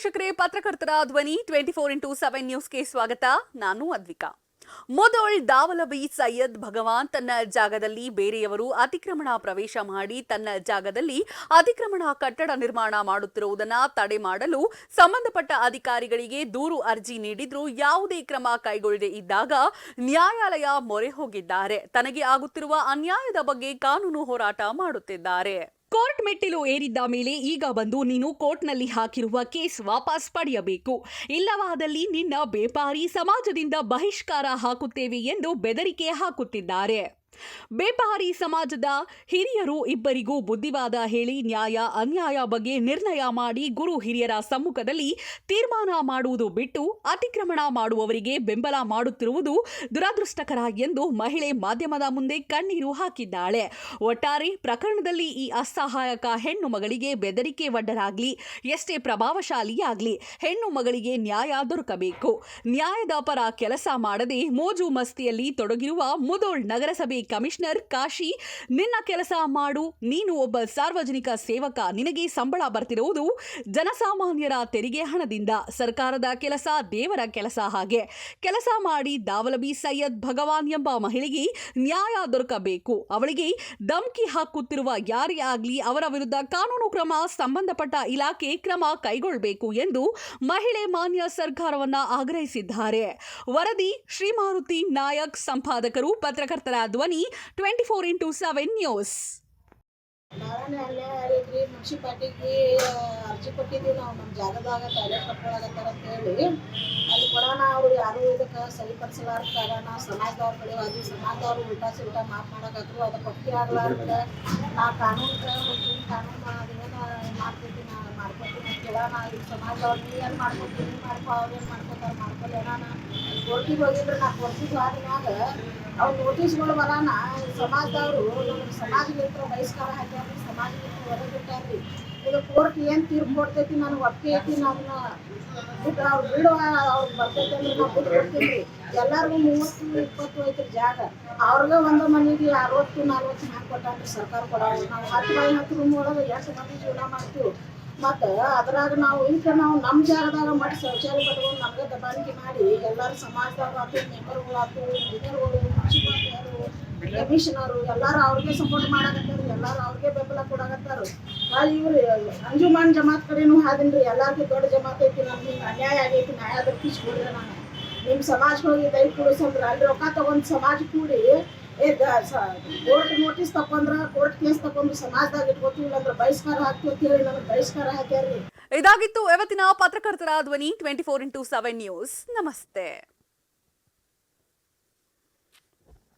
ವೀಕ್ಷಕರೇ, ಪತ್ರಕರ್ತರ ಧ್ವನಿ ಟ್ವೆಂಟಿ ಫೋರ್ ಇಂಟು ಸೆವೆನ್ ನ್ಯೂಸ್ಗೆ ಸ್ವಾಗತ. ನಾನು ಅದ್ವಿಕಾ. ಮೊದಲ್ ದಾವಲಬಿ ಸೈಯದ್ ಭಗವಾನ್ ತನ್ನ ಜಾಗದಲ್ಲಿ ಬೇರೆಯವರು ಅತಿಕ್ರಮಣ ಪ್ರವೇಶ ಮಾಡಿ ತನ್ನ ಜಾಗದಲ್ಲಿ ಅತಿಕ್ರಮಣ ಕಟ್ಟಡ ನಿರ್ಮಾಣ ಮಾಡುತ್ತಿರುವುದನ್ನು ತಡೆ ಮಾಡಲು ಸಂಬಂಧಪಟ್ಟ ಅಧಿಕಾರಿಗಳಿಗೆ ದೂರು ಅರ್ಜಿ ನೀಡಿದ್ರೂ ಯಾವುದೇ ಕ್ರಮ ಕೈಗೊಳ್ಳದೆ ಇದ್ದಾಗ ನ್ಯಾಯಾಲಯ ಮೊರೆ ಹೋಗಿದ್ದಾರೆ. ತನಗೆ ಆಗುತ್ತಿರುವ ಅನ್ಯಾಯದ ಬಗ್ಗೆ ಕಾನೂನು ಹೋರಾಟ ಮಾಡುತ್ತಿದ್ದಾರೆ. ಕೋರ್ಟ್ ಮೆಟ್ಟಿಲು ಏರಿದ್ದ ಮೇಲೆ ಈಗ ಬಂದು ನೀನು ಕೋರ್ಟ್ನಲ್ಲಿ ಹಾಕಿರುವ ಕೇಸ್ ವಾಪಸ್ ಪಡೆಯಬೇಕು. ಇಲ್ಲವಾದಲ್ಲಿ ನಿನ್ನ ಬೇಪಾರಿ ಸಮಾಜದಿಂದ ಬಹಿಷ್ಕಾರ ಹಾಕುತ್ತೇವೆ ಎಂದು ಬೆದರಿಕೆ ಹಾಕುತ್ತಿದ್ದಾರೆ. ಬೇಪಾರಿ ಸಮಾಜದ ಹಿರಿಯರು ಇಬ್ಬರಿಗೂ ಬುದ್ಧಿವಾದ ಹೇಳಿ ನ್ಯಾಯ, ಅನ್ಯಾಯ ಬಗ್ಗೆ ನಿರ್ಣಯ ಮಾಡಿ ಗುರು ಹಿರಿಯರ ಸಮ್ಮುಖದಲ್ಲಿ ತೀರ್ಮಾನ ಮಾಡುವುದು ಬಿಟ್ಟು ಅತಿಕ್ರಮಣ ಮಾಡುವವರಿಗೆ ಬೆಂಬಲ ಮಾಡುತ್ತಿರುವುದು ದುರದೃಷ್ಟಕರ ಎಂದು ಮಹಿಳೆ ಮಾಧ್ಯಮದ ಮುಂದೆ ಕಣ್ಣೀರು ಹಾಕಿದ್ದಾಳೆ. ಒಟ್ಟಾರೆ ಪ್ರಕರಣದಲ್ಲಿ ಈ ಅಸಹಾಯಕ ಹೆಣ್ಣು ಮಗಳಿಗೆ ಬೆದರಿಕೆ ಒಡ್ಡರಾಗ್ಲಿ ಎಷ್ಟೇ ಪ್ರಭಾವಶಾಲಿಯಾಗ್ಲಿ ಹೆಣ್ಣು ಮಗಳಿಗೆ ನ್ಯಾಯ ದೊರಕಬೇಕು. ನ್ಯಾಯದ ಪರ ಕೆಲಸ ಮಾಡದೆ ಮೋಜು ಮಸ್ತಿಯಲ್ಲಿ ತೊಡಗಿರುವ ಮುದೋಳ್ ನಗರಸಭೆ ಕಮಿಷನರ್ ಕಾಶಿ, ನಿನ್ನ ಕೆಲಸ ಮಾಡು, ನೀನು ಒಬ್ಬ ಸಾರ್ವಜನಿಕ ಸೇವಕ, ನಿನಗೆ ಸಂಬಳ ಬರ್ತಿರುವುದು ಜನಸಾಮಾನ್ಯರ ತೆರಿಗೆ ಹಣದಿಂದ, ಸರ್ಕಾರದ ಕೆಲಸ, ದೇವರ ಕೆಲಸ ಹಾಗೆ. ಕೆಲಸ ಮಾಡಿ ದಾವಲಬಿ ಸೈಯದ್ ಭಗವಾನ್ ಎಂಬ ಮಹಿಳೆಗೆ ನ್ಯಾಯ ದೊರಕಬೇಕು. ಅವಳಿಗೆ ಧಮ್ಕಿ ಹಾಕುತ್ತಿರುವ ಯಾರೇ ಆಗಲಿ ಅವರ ವಿರುದ್ಧ ಕಾನೂನು ಕ್ರಮ, ಸಂಬಂಧಪಟ್ಟ ಇಲಾಖೆ ಕ್ರಮ ಕೈಗೊಳ್ಳಬೇಕು ಎಂದು ಮಹಿಳೆ ಮಾನ್ಯ ಸರ್ಕಾರವನ್ನ ಆಗ್ರಹಿಸಿದ್ದಾರೆ. ವರದಿ ಶ್ರೀಮಾರುತಿ ನಾಯಕ್, ಸಂಪಾದಕರು ಪತ್ರಕರ್ತರ ಧ್ವನಿ twenty four into seven news ಮುನ್ಸಿಪಾಲ್ಟಿಗೆ ಅರ್ಜಿ ಕೊಟ್ಟಿದ್ವಿ ನಾವು. ನಮ್ಮ ಜಾಗದಾಗ ಟಾಯ್ಲೆಟ್ ಕಟ್ಕೊಳಕತ್ತಾರ ಅಂತ ಹೇಳಿ. ಅಲ್ಲಿ ಕೊಡೋಣ ಅವರು ಯಾರು ಇದಕ್ಕೆ ಸರಿಪಡಿಸಲಾರ ಕಾರಣ ಸಮಾಜದವ್ರ ಕಡೆ ಅದು ಸಮಾಜದವ್ರು ಉಲ್ಟಾ ಸಿಲ್ಟಾ ಮಾತು ಅದಕ್ಕೆ ಒಪ್ಪಿಗೆ ಆಗ್ಲಾರ್ದ. ನಾ ಕಾನೂನು ಕಾನೂನು ಅದೇನು ನಾ ಮಾಡ್ಕೊತೀನಿ ಕೇಳೋಣ ಈಗ ಸಮಾಜದವ್ರು ನೀ ಏನು ಮಾಡ್ಕೊತೀನಿ ನೀ ಮಾಡ್ಕೊ, ಅವ್ರು ಏನು ಮಾಡ್ಕೊತಾರೆ ಮಾಡ್ಕೊಳ್ಳಿ ಅಣ್ಣ ಕೋರ್ಟಿಗೆ ಹೋಗಿದ್ರೆ ನಾ ಕೋರ್ಟಿಗೆ ಹೋದ್ಮ್ಯಾಗ ಅವ್ರು ನೋಟಿಸ್ಗಳು ಬರೋಣ ಸಮಾಜದವರು ನಮ್ಗೆ ಸಮಾಜಲಿಂತ್ರ ಬಹಿಷ್ಕಾರ ಹಾಕ್ಯಾರ್ರಿ ಸಮಾಜಲಿಂತ್ರ ಹೊರಗೆ ಬಿಟ್ಟಾರ್ರಿ ಇದು ಕೋರ್ಟ್ ಏನು ತೀರ್ಪು ಕೊಡ್ತೈತಿ ನನಗೆ ಒಪ್ಪಿಗೆ ಐತಿ, ನಾನು ಬಿಟ್ಟು ಅವ್ರು ಬಿಡುವ ಅವ್ರು ಬರ್ತೈತಿ ಅಂದ್ರೆ ನಾವು ಬಿಟ್ಟು ಎಲ್ಲರಿಗೂ ಮೂವತ್ತು, ಇಪ್ಪತ್ತು ಜಾಗ. ಅವ್ರಿಗೆ ಒಂದು ಮನೆಗೆ ಅರವತ್ತು, ನಲ್ವತ್ತು ಹ್ಯಾಂಗೆ ಸರ್ಕಾರ ಕೊಡೋದು ನಾವು ಹತ್ತು ಬೈ ಹತ್ತು ರೂಮ್ ಒಳಗೆ ಎಷ್ಟು ಮಂದಿ ಜೀವನ ಮಾಡ್ತೀವಿ. ಮತ್ತು ಅದ್ರಾಗ ನಾವು ಈಗ ನಾವು ನಮ್ಮ ಜಾಗದಾಗ ಮಾಡಿ ಶೌಚಾಲಯ ಕಟ್ಕೊಂಡು ನಮ್ಗೆ ದಬಾಣಿಕೆ ಮಾಡಿ ಎಲ್ಲರೂ ಸಮಾಜದಾಗ ಆತು ಮೆಂಬರ್ಗಳು ಆತು ಇಂಜಿನಿಯರ್ಗಳು ಮುನ್ಸಿಪಾಲ್ಟಿಯವರು, ಕಮಿಷನರು, ಎಲ್ಲರೂ ಅವ್ರಿಗೆ ಸಪೋರ್ಟ್ ಮಾಡಕತ್ತಾರ, ಎಲ್ಲರೂ ಅವ್ರಿಗೆ ಬೆಂಬಲ ಕೊಡಕತ್ತಾರ. ಅಲ್ಲಿ ಇವ್ರು, ಅಂಜುಮಾನ್ ಜಮಾತ್ ಕಡೆನೂ ಹಾದಿನ್ರಿ, ಎಲ್ಲರಿಗೂ ದೊಡ್ಡ ಜಮಾತ್ ಐತಿ, ನಮ್ಗೆ ಅನ್ಯಾಯ ಆಗೈತಿ, ನ್ಯಾಯ ದೊರಕಿಸ್ಕೊಡ್ರಿ ನಾನು. ನಿಮ್ಮ ಸಮಾಜ ಹೋಗಿ ದಯ ಕೂಡಿಸಂದ್ರೆ ಅಲ್ಲಿ ರೊಕ್ಕ ತಗೊಂಡು ಸಮಾಜ ಕೂಡಿ ಕೋರ್ಟ್ ನೋಟಿಸ್ ತಕೊಂಡ್ರ ಕೋರ್ಟ್ ಕೇಸ್ ತಗೊಂಡು ಸಮಾಜದಾಗ ಇಟ್ಕೋತೀವಿ ಅಂದ್ರೆ ಬಹಿಷ್ಕಾರ ಹಾಕ್ತೀವಿ ಅಂತ ಬಹಿಷ್ಕಾರ ಹಾಕ್ಯಾರ್ರಿ ಇದಾಗಿತ್ತು ಇವತ್ತಿನ ಪತ್ರಕರ್ತರ ಧ್ವನಿ twenty four into seven news ನಮಸ್ತೆ.